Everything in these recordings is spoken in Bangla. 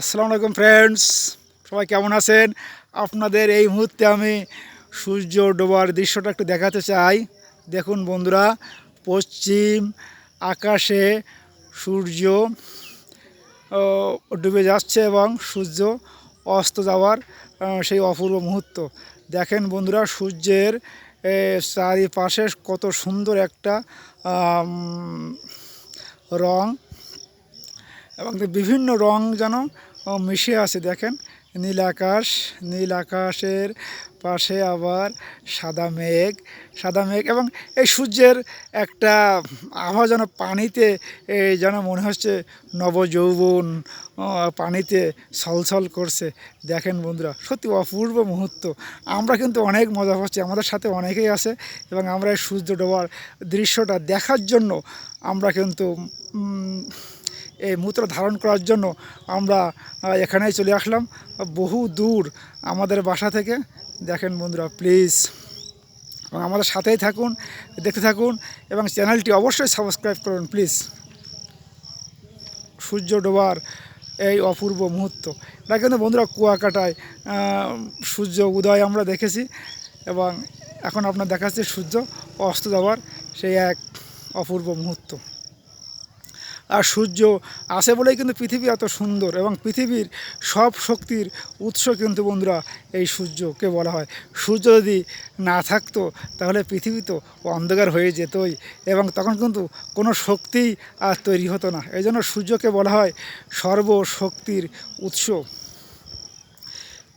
আসসালামু আলাইকুম ফ্রেন্ডস সবাই কেমন আছেন? আপনাদের এই মুহূর্তে আমি সূর্য ডোবার দৃশ্যটা একটু দেখাতে চাই। দেখুন বন্ধুরা, পশ্চিম আকাশে সূর্য ডুবে যাচ্ছে এবং সূর্য অস্ত যাওয়ার সেই অপূর্ব মুহূর্ত। দেখেন বন্ধুরা, সূর্যের চারিপাশে কত সুন্দর একটা রং এবং বিভিন্ন রং যেন মিশে আছে, দেখেন। নীল আকাশ, নীল আকাশের পাশে আবার সাদা মেঘ সাদা মেঘ এবং এই সূর্যের একটা আবহাওয়া যেন পানিতে যেন মনে হচ্ছে নবযৌবন পানিতে ছলছল করছে। দেখেন বন্ধুরা, সত্যি অপূর্ব মুহূর্ত। আমরা কিন্তু অনেক মজা পাচ্ছি আমাদের সাথে অনেকেই আছে এবং আমরা এই সূর্য ডোবার দৃশ্যটা দেখার জন্য আমরা কিন্তু এই মূত্র ধারণ করার জন্য আমরা এখানেই চলে আসলাম। বহু দূর আমাদের বাসা থেকে। দেখেন বন্ধুরা প্লিজ এবং আমাদের সাথেই থাকুন, দেখতে থাকুন এবং চ্যানেলটি অবশ্যই সাবস্ক্রাইব করুন প্লিজ সূর্য ডোবার এই অপূর্ব মুহূর্ত। এটা কিন্তু বন্ধুরা কুয়াকাটায় সূর্য উদয় আমরা দেখেছি এবং এখন আপনার দেখাচ্ছে সূর্য অস্ত যাওয়ার সেই এক অপূর্ব মুহূর্ত। আর সূর্য আছে বলেই কিন্তু পৃথিবী এত সুন্দর এবং পৃথিবীর সব শক্তির উৎস কিন্তু বন্ধুরা এই সূর্যকে বলা হয়। সূর্য যদি না থাকতো, তাহলে পৃথিবী তো অন্ধকার হয়ে যেতই এবং তখন কিন্তু কোনো শক্তিই আর তৈরি হতো না। এই জন্য সূর্যকে বলা হয় সর্বশক্তির উৎস।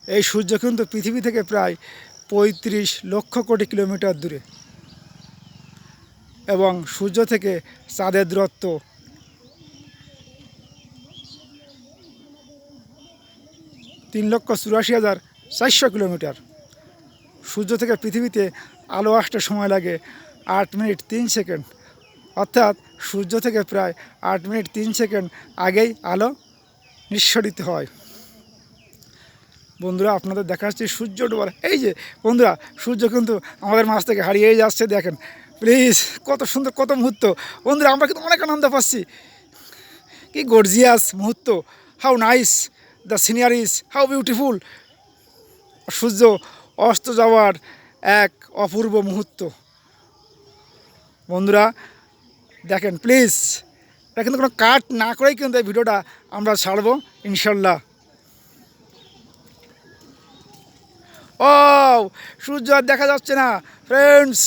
এই সূর্য কিন্তু পৃথিবী থেকে প্রায় পঁয়ত্রিশ লক্ষ কোটি কিলোমিটার দূরে এবং সূর্য থেকে চাঁদের দূরত্ব তিন লক্ষ চুরাশি হাজার চারশো কিলোমিটার। সূর্য থেকে পৃথিবীতে আলো আসতে সময় লাগে আট মিনিট তিন সেকেন্ড। অর্থাৎ সূর্য থেকে প্রায় আট মিনিট তিন সেকেন্ড আগেই আলো নিঃসরিত হয়। বন্ধুরা, আপনাদের দেখা যাচ্ছে সূর্য ডোবার। এই যে, বন্ধুরা, সূর্য কিন্তু আমাদের মাছ থেকে হারিয়ে যাচ্ছে, দেখেন। প্লিজ, কত সুন্দর, কত মুহূর্ত। বন্ধুরা, আমরা কিন্তু অনেক আনন্দ পাচ্ছি। কি গর্জিয়াস মুহূর্ত। How nice. The sceneries how beautiful. সূর্য অস্ত যাওয়ার এক অপূর্ব মুহূর্ত। বন্ধুরা, দেখেন প্লিজ এটা কিন্তু কোনো কাট না করেই কিন্তু এই ভিডিওটা আমরা ছাড়বো, ইনশাল্লাহ। ও সূর্য আর দেখা যাচ্ছে না ফ্রেন্ডস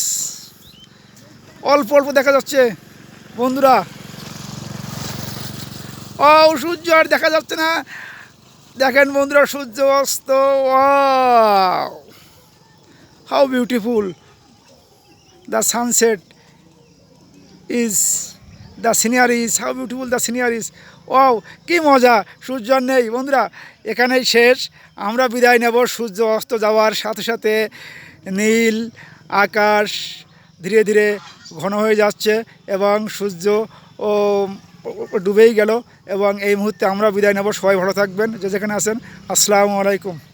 অল্প অল্প দেখা যাচ্ছে, বন্ধুরা। ও সূর্য আর দেখা যাচ্ছে না দেখেন বন্ধুরা, সূর্য অস্ত। How beautiful the sunset is the sceneries how beautiful the sceneries ও কি মজা, সূর্য নেই। বন্ধুরা, এখানেই শেষ। আমরা বিদায় নেব সূর্য অস্ত যাওয়ার সাথে সাথে। নীল আকাশ ধীরে ধীরে ঘন হয়ে যাচ্ছে এবং সূর্য ও ও ডুবেই গেল এবং এই মুহূর্তে আমরা বিদায় নেব। সবাই ভালো থাকবেন। যে যেখানে আছেন, আসসালামু আলাইকুম।